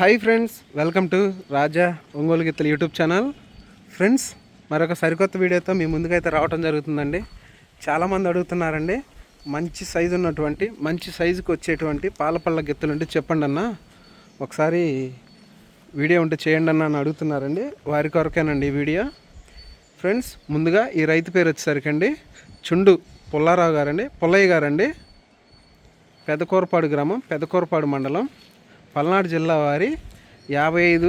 Hi friends welcome to Raja Ongole గిత్తలు YouTube channel friends మరొక సరికొత్త వీడియోతో మీ ముందుకైతే రావటం జరుగుతుందండి. చాలామంది అడుగుతున్నారండి మంచి సైజు ఉన్నటువంటి మంచి సైజుకి వచ్చేటువంటి పాలపళ్ళ గిత్తలు ఉంటే చెప్పండి అన్న. ఒకసారి వీడియో ఉంటే చేయండి అన్న అని అడుగుతున్నారండి. వారి కొరకేనండి ఈ వీడియో. ఫ్రెండ్స్ ముందుగా ఈ రైతు పేరు వచ్చేసరికండి చుండు పుల్లారావు గారండి పుల్లయ్య గారండి. పెదకూరపాడు గ్రామం పెదకూరపాడు మండలం. పల్నాడు జిల్లా వారి యాభై ఐదు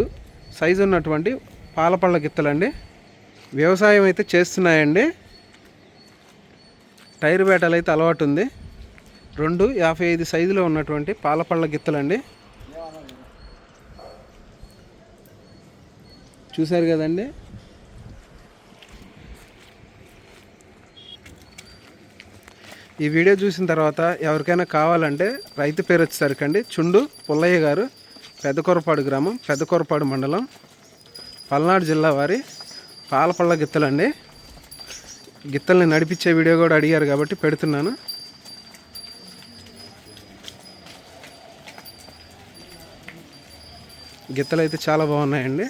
సైజు ఉన్నటువంటి పాలపళ్ళ గిత్తలండి. వ్యవసాయం అయితే చేస్తున్నాయండి. టైర్ బేటలు అయితే అలవాటు ఉంది రెండు యాభై ఐదు సైజులో ఉన్నటువంటి పాలపళ్ళ గిత్తలండి. చూశారు కదండి? ఈ వీడియో చూసిన తర్వాత ఎవరికైనా కావాలంటే రైతు పేరు వచ్చేసరికి అండి చుండు పుల్లయ్య గారు పెద్దకొరపాడు గ్రామం పెద్దకొరపాడు మండలం పల్నాడు జిల్లా వారి పాలపళ్ళ గిత్తలండి. గిత్తల్ని నడిపించే వీడియో కూడా అడిగారు కాబట్టి పెడుతున్నాను. గిత్తలు అయితే చాలా బాగున్నాయండి.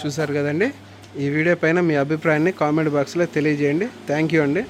చూసారు కదండి? ఈ వీడియో పైన మీ అభిప్రాయాన్ని కామెంట్ బాక్స్లో తెలియజేయండి. థ్యాంక్ యూ అండి.